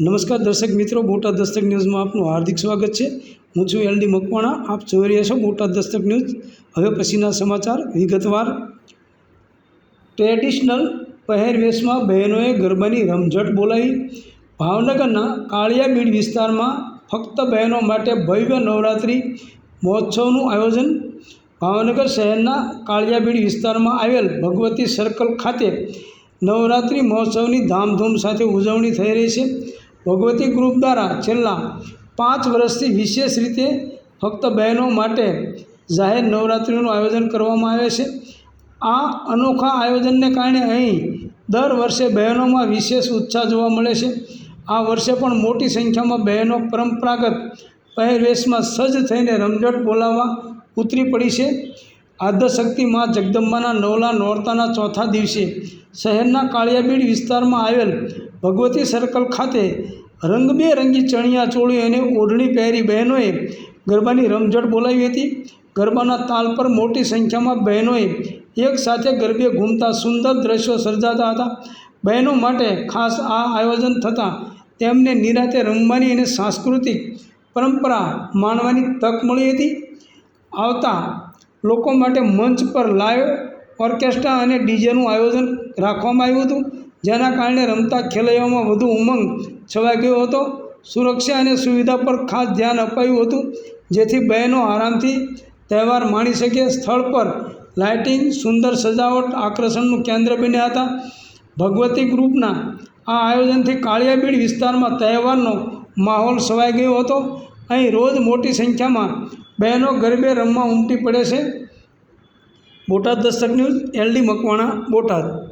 નમસ્કાર દર્શક મિત્રો, બોટાદ દસ્તક ન્યૂઝમાં આપનું હાર્દિક સ્વાગત છે. હું છું એલડી મકવાણા, આપ જોઈ રહ્યા છો બોટાદ દસ્તક ન્યૂઝ. હવે પછીના સમાચાર વિગતવાર. ટ્રેડિશનલ પહેરવેશમાં બહેનોએ ગરબાની રમઝટ બોલાવી. ભાવનગરના કાળિયા બીડ વિસ્તારમાં ફક્ત બહેનો માટે ભવ્ય નવરાત્રિ મહોત્સવનું આયોજન. ભાવનગર શહેરના કાળિયાબીડ વિસ્તારમાં આવેલ ભગવતી સર્કલ ખાતે નવરાત્રિ મહોત્સવની ધામધૂમ સાથે ઉજવણી થઈ રહી છે. ભગવતી ગ્રુપ દ્વારા છેલ્લા પાંચ વર્ષથી વિશેષ રીતે ફક્ત બહેનો માટે જાહેર નવરાત્રિનું આયોજન કરવામાં આવે છે. આ અનોખા આયોજનને કારણે અહીં દર વર્ષે બહેનોમાં વિશેષ ઉત્સાહ જોવા મળે છે. આ વર્ષે પણ મોટી સંખ્યામાં બહેનો પરંપરાગત પહેરવેશમાં સજ્જ થઈને રમઝટ બોલાવવા ઉતરી પડી છે. આદ્યશક્તિ મા જગદંબાના નવલા નોરતાના ચોથા દિવસે શહેરના કાળિયાબીડ વિસ્તારમાં આવેલ ભગવતી સર્કલ ખાતે રંગબેરંગી ચણિયા ચોળી અને ઓઢણી પહેરી બહેનોએ ગરબાની રમઝટ બોલાવી હતી. ગરબાના તાલ પર મોટી સંખ્યામાં બહેનોએ એક સાથે ગરબે ઘૂમતા સુંદર દ્રશ્યો સર્જાતા હતા. બહેનો માટે ખાસ આ આયોજન થતાં તેમને નિરાતે રમવાની અને સાંસ્કૃતિક પરંપરા માણવાની તક મળી હતી. આવતા લોકો માટે મંચ પર લાઈવ ઓર્કેસ્ટ્રા અને ડીજેનું આયોજન રાખવામાં આવ્યું હતું, જેના કારણે રમતા ખેલૈયાઓમાં વધુ ઉમંગ છવાઈ ગયો હતો. સુરક્ષા અને સુવિધા પર ખાસ ધ્યાન અપાયું હતું, જેથી બહેનો આરામથી તહેવાર માણી શકે. સ્થળ પર લાઇટિંગ, સુંદર સજાવટ, આકર્ષણનું કેન્દ્ર બન્યા હતા. ભગવતી ગ્રુપના આ આયોજનથી કાળિયાબીડ વિસ્તારમાં તહેવારનો માહોલ છવાઈ ગયો હતો. અહીં રોજ મોટી સંખ્યામાં બહેનો ગરબે રમવા ઉમટી પડે છે. Botad Dastak news L D Makwana Botad.